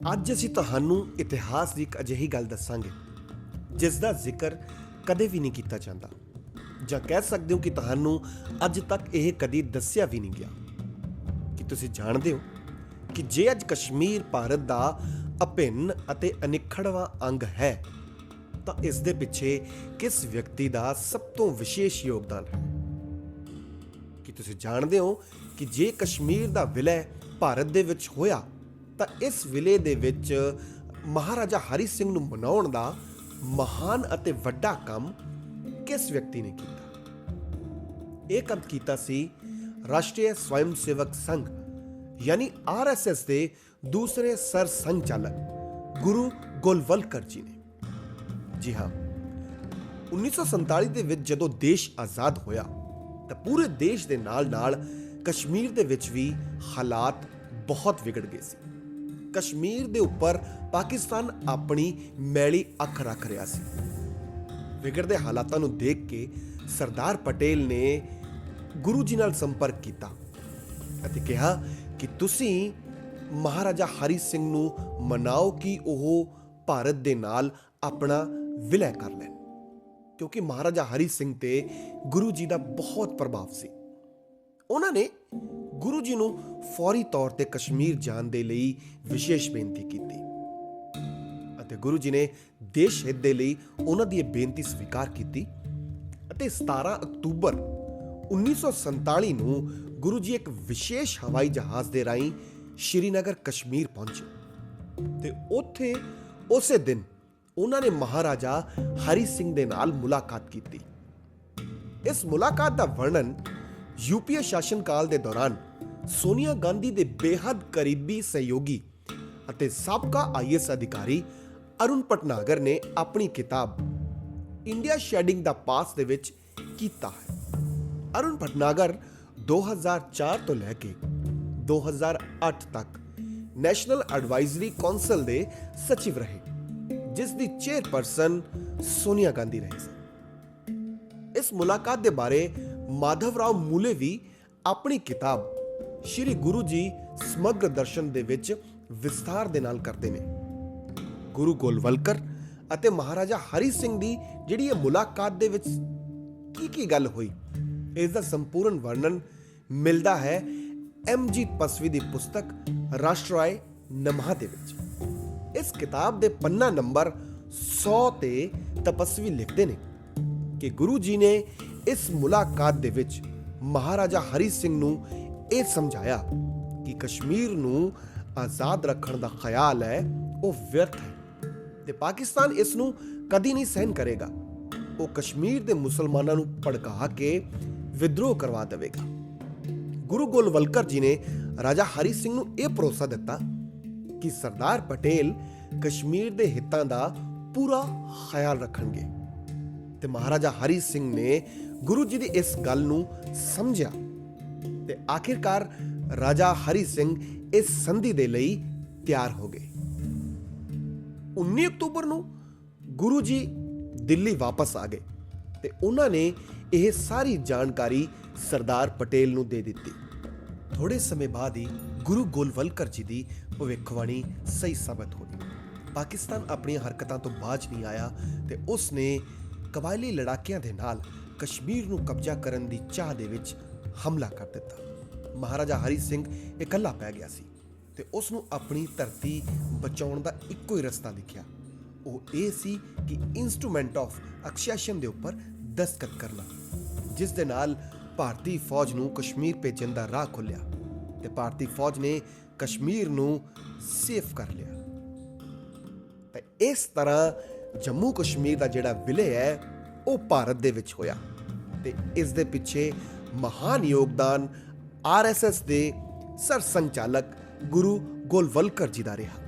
ਅੱਜ ਅਸੀਂ ਤੁਹਾਨੂੰ ਇਤਿਹਾਸ ਦੀ ਇੱਕ ਅਜਿਹੀ ਗੱਲ ਦੱਸਾਂਗੇ, ਜਿਸ ਦਾ ਜ਼ਿਕਰ ਕਦੇ ਵੀ ਨਹੀਂ ਕੀਤਾ ਜਾਂਦਾ। ਜਾਂ ਕਹਿ ਸਕਦੇ ਹੋ ਕਿ ਤੁਹਾਨੂੰ ਅੱਜ ਤੱਕ ਇਹ ਕਦੀ ਦੱਸਿਆ ਵੀ ਨਹੀਂ ਗਿਆ। ਕਿ ਤੁਸੀਂ ਜਾਣਦੇ ਹੋ ਕਿ ਜੇ ਅੱਜ ਕਸ਼ਮੀਰ ਭਾਰਤ ਦਾ ਅਭਿੰਨ ਅਤੇ ਅਨਿੱਖੜਵਾਂ ਅੰਗ ਹੈ, ਤਾਂ ਇਸ ਦੇ ਪਿੱਛੇ ਕਿਸ ਵਿਅਕਤੀ ਦਾ ਸਭ ਤੋਂ ਵਿਸ਼ੇਸ਼ ਯੋਗਦਾਨ ਹੈ? ਕਿ ਤੁਸੀਂ ਜਾਣਦੇ ਹੋ ਕਿ ਜੇ ਕਸ਼ਮੀਰ ਦਾ ਵਿਲੈ ਭਾਰਤ ਦੇ ਵਿੱਚ ਹੋਇਆ ਤਾਂ ਇਸ ਵਿਲੇ ਦੇ ਵਿੱਚ ਮਹਾਰਾਜਾ ਹਰੀ ਸਿੰਘ ਨੂੰ ਮਨਾਉਣ ਦਾ ਮਹਾਨ ਅਤੇ ਵੱਡਾ ਕੰਮ ਕਿਸ ਵਿਅਕਤੀ ਨੇ ਕੀਤਾ? ਇਹ ਕੰਮ ਕੀਤਾ ਸੀ ਰਾਸ਼ਟਰੀ ਸਵੈਮ ਸੇਵਕ ਸੰਘ, ਯਾਨੀ ਆਰਐਸਐਸ ਦੇ ਦੂਸਰੇ ਸਰ ਸੰਚਾਲਕ ਗੁਰੂ ਗੋਲਵਲਕਰ ਜੀ ਨੇ। ਜੀ ਹਾਂ 1947 ਦੇ ਵਿੱਚ ਜਦੋਂ ਦੇਸ਼ ਆਜ਼ਾਦ ਹੋਇਆ, ਤਾਂ ਪੂਰੇ ਦੇਸ਼ ਦੇ ਨਾਲ-ਨਾਲ ਕਸ਼ਮੀਰ ਦੇ ਵਿੱਚ ਵੀ ਹਾਲਾਤ ਬਹੁਤ ਵਿਗੜ ਗਏ ਸੀ। ਕਸ਼ਮੀਰ ਦੇ ਉੱਪਰ ਪਾਕਿਸਤਾਨ ਆਪਣੀ ਮੈਲੀ ਅੱਖ ਰੱਖ ਰਿਹਾ ਸੀ। ਵਿਗੜਦੇ ਹਾਲਾਤਾਂ ਨੂੰ ਦੇਖ ਕੇ ਸਰਦਾਰ ਪਟੇਲ ਨੇ ਗੁਰੂ ਜੀ ਨਾਲ ਸੰਪਰਕ ਕੀਤਾ ਅਤੇ ਕਿਹਾ ਕਿ ਤੁਸੀਂ ਮਹਾਰਾਜਾ ਹਰੀ ਸਿੰਘ ਨੂੰ ਮਨਾਓ ਕਿ ਉਹ ਭਾਰਤ ਦੇ ਨਾਲ ਆਪਣਾ ਵਿਲੈ ਕਰ ਲੈਣ। ਕਿਉਂਕਿ ਮਹਾਰਾਜਾ ਹਰੀ ਸਿੰਘ ਤੇ ਗੁਰੂ ਜੀ ਦਾ ਬਹੁਤ ਪ੍ਰਭਾਵ ਸੀ। ਉਹਨਾਂ ਨੇ ਗੁਰੂ ਜੀ ਨੂੰ ਫੌਰੀ ਤੌਰ ਤੇ ਕਸ਼ਮੀਰ ਜਾਣ ਦੇ ਲਈ ਵਿਸ਼ੇਸ਼ ਬੇਨਤੀ ਕੀਤੀ। ਅਤੇ ਗੁਰੂ ਜੀ ਨੇ ਦੇਸ਼ ਹਿੱਤ ਦੇ ਲਈ ਉਹਨਾਂ ਦੀ ਇਹ ਬੇਨਤੀ ਸਵੀਕਾਰ ਕੀਤੀ ਅਤੇ 17 ਅਕਤੂਬਰ 1947 ਨੂੰ ਗੁਰੂ ਜੀ ਇੱਕ ਵਿਸ਼ੇਸ਼ ਹਵਾਈ ਜਹਾਜ਼ ਦੇ ਰਾਹੀਂ ਸ਼੍ਰੀਨਗਰ, ਕਸ਼ਮੀਰ ਪਹੁੰਚੇ। ਤੇ ਉੱਥੇ ਉਸੇ ਦਿਨ ਉਹਨਾਂ ਨੇ ਮਹਾਰਾਜਾ ਹਰੀ ਸਿੰਘ ਦੇ ਨਾਲ ਮੁਲਾਕਾਤ ਕੀਤੀ। ਇਸ ਮੁਲਾਕਾਤ ਦਾ ਵਰਣਨ ਯੂਪੀਏ ਸ਼ਾਸਨ ਕਾਲ ਦੇ ਦੌਰਾਨ ਸੋਨੀਆ ਗਾਂਧੀ ਦੇ ਬੇਹੱਦ ਕਰੀਬੀ ਸਹਿਯੋਗੀ ਅਤੇ ਸਾਬਕਾ ਆਈਐਸ ਅਧਿਕਾਰੀ ਅਰੁਣ ਪਟਨਾਗਰ ਨੇ ਆਪਣੀ ਕਿਤਾਬ ਇੰਡੀਆ ਸ਼ੈਡਿੰਗ ਦਾ ਪਾਸ ਦੇ ਵਿੱਚ ਕੀਤਾ ਹੈ। ਅਰੁਣ ਭਟਨਾਗਰ 2004 ਤੋਂ ਲੈ ਕੇ 2008 ਤੱਕ ਨੈਸ਼ਨਲ ਐਡਵਾਈਜ਼ਰੀ ਕੌਂਸਲ ਦੇ ਸਚਿਵ ਰਹੇ, ਜਿਸ ਦੀ ਚੇਅਰਪਰਸਨ ਸੋਨੀਆ ਗਾਂਧੀ ਰਹੇ ਸਨ। ਇਸ ਮੁਲਾਕਾਤ ਦੇ ਬਾਰੇ ਮਾਧਵ ਰਾਓ ਮੂਲੇ ਵੀ ਆਪਣੀ ਕਿਤਾਬ ਸ਼੍ਰੀ ਗੁਰੂ ਜੀ ਸਮਗਰ ਦਰਸ਼ਨ ਦੇ ਵਿੱਚ ਵਿਸਥਾਰ ਦੇ ਨਾਲ ਕਰਦੇ ਨੇ। ਗੁਰੂ ਗੋਲਵਲਕਰ ਅਤੇ ਮਹਾਰਾਜਾ ਹਰੀ ਸਿੰਘ ਦੀ ਜਿਹੜੀ ਇਹ ਮੁਲਾਕਾਤ ਦੇ ਵਿੱਚ ਕੀ ਕੀ ਗੱਲ ਹੋਈ, ਇਸ ਦਾ ਸੰਪੂਰਨ ਵਰਣਨ ਮਿਲਦਾ ਹੈ ਐਮ ਜੀ ਪਸਵੀ ਦੀ ਪੁਸਤਕ ਰਾਸ਼ਟਰਾਏ ਨਮਹਾ ਦੇ ਵਿੱਚ। ਇਸ ਕਿਤਾਬ ਦੇ ਪੰਨਾ ਨੰਬਰ 100 ਤੇ ਤਪਸਵੀ ਲਿਖਦੇ ਨੇ ਕਿ ਗੁਰੂ ਜੀ ਨੇ ਇਸ ਮੁਲਾਕਾਤ ਦੇ ਵਿੱਚ ਮਹਾਰਾਜਾ ਹਰੀ ਸਿੰਘ ਨੂੰ ਇਹ ਸਮਝਾਇਆ ਕਿ ਕਸ਼ਮੀਰ ਨੂੰ ਆਜ਼ਾਦ ਰੱਖਣ ਦਾ ਖਿਆਲ ਹੈ, ਉਹ ਵਿਅਰਥ ਹੈ ਤੇ ਪਾਕਿਸਤਾਨ ਇਸ ਨੂੰ ਕਦੀ ਨਹੀਂ ਸਹਿਨ ਕਰੇਗਾ। ਉਹ ਕਸ਼ਮੀਰ ਦੇ ਮੁਸਲਮਾਨਾਂ ਨੂੰ ਭੜਕਾ ਕੇ ਵਿਦਰੋਹ ਕਰਵਾ ਦੇਵੇਗਾ। ਗੁਰੂ ਗੋਲਵਲਕਰ ਜੀ ਨੇ ਰਾਜਾ ਹਰੀ ਸਿੰਘ ਨੂੰ ਇਹ ਭਰੋਸਾ ਦਿੱਤਾ ਕਿ ਸਰਦਾਰ ਪਟੇਲ ਕਸ਼ਮੀਰ ਦੇ ਹਿੱਤਾਂ ਦਾ ਪੂਰਾ ਖਿਆਲ ਰੱਖਣਗੇ। ਤੇ ਮਹਾਰਾਜਾ ਹਰੀ ਸਿੰਘ ਨੇ ਗੁਰੂ ਜੀ ਦੀ ਇਸ ਗੱਲ ਨੂੰ ਸਮਝਿਆ। ਤੇ ਆਖਿਰਕਾਰ ਰਾਜਾ ਹਰੀ ਸਿੰਘ ਇਸ ਸੰਧੀ ਦੇ ਲਈ ਤਿਆਰ ਹੋ ਗਏ। 19 ਅਕਤੂਬਰ ਨੂੰ ਗੁਰੂ ਜੀ ਦਿੱਲੀ ਵਾਪਸ ਆ ਗਏ ਤੇ ਉਹਨਾਂ ਨੇ ਇਹ ਸਾਰੀ ਜਾਣਕਾਰੀ ਸਰਦਾਰ ਪਟੇਲ ਨੂੰ ਦੇ ਦਿੱਤੀ। ਥੋੜੇ ਸਮੇਂ ਬਾਅਦ ਹੀ ਗੁਰੂ ਗੋਲਵਲਕਰ ਜੀ ਦੀ ਭਵਿੱਖਬਾਣੀ ਸਹੀ ਸਾਬਤ ਹੋਈ ਪਾਕਿਸਤਾਨ ਆਪਣੀਆਂ ਹਰਕਤਾਂ ਤੋਂ ਬਾਜ ਨਹੀਂ ਆਇਆ ਤੇ ਉਸ ਨੇ ਕਬਾਇਲੀ ਲੜਾਕਿਆਂ ਦੇ ਨਾਲ ਕਸ਼ਮੀਰ ਨੂੰ ਕਬਜ਼ਾ ਕਰਨ ਦੀ ਚਾਹ ਦੇ ਵਿੱਚ ਹਮਲਾ ਕਰ ਦਿੱਤਾ। ਮਹਾਰਾਜਾ ਹਰੀ ਸਿੰਘ ਇਕੱਲਾ ਪੈ ਗਿਆ ਸੀ ਤੇ ਉਸ ਨੂੰ ਆਪਣੀ ਧਰਤੀ ਬਚਾਉਣ ਦਾ ਇੱਕੋ ਹੀ ਰਸਤਾ ਦਿਖਿਆ। ਉਹ ਇਹ ਸੀ ਕਿ ਇਨਸਟਰੂਮੈਂਟ ਆਫ ਐਕਸੈਸ਼ਨ ਦੇ ਉੱਪਰ ਦਸਤਖਤ ਕਰਨਾ, ਜਿਸ ਦੇ ਨਾਲ ਭਾਰਤੀ ਫੌਜ ਨੂੰ ਕਸ਼ਮੀਰ ਭੇਜਣ ਦਾ ਰਾਹ ਖੁੱਲਿਆ ਤੇ ਭਾਰਤੀ ਫੌਜ ਨੇ ਕਸ਼ਮੀਰ ਨੂੰ ਸੇਫ ਕਰ ਲਿਆ। ਤੇ ਇਸ ਤਰ੍ਹਾਂ ਜੰਮੂ ਕਸ਼ਮੀਰ ਦਾ ਜਿਹੜਾ ਵਿਲੇ ਹੈ, ਉਹ ਭਾਰਤ ਦੇ ਵਿੱਚ ਹੋਇਆ ਤੇ ਇਸ ਦੇ ਪਿੱਛੇ ਮਹਾਨ ਯੋਗਦਾਨ ਆਰਐਸਐਸ ਦੇ ਸਰ ਸੰਚਾਲਕ ਗੁਰੂ ਗੋਲਵਲਕਰ ਜੀ ਦਾ ਰਿਹਾ।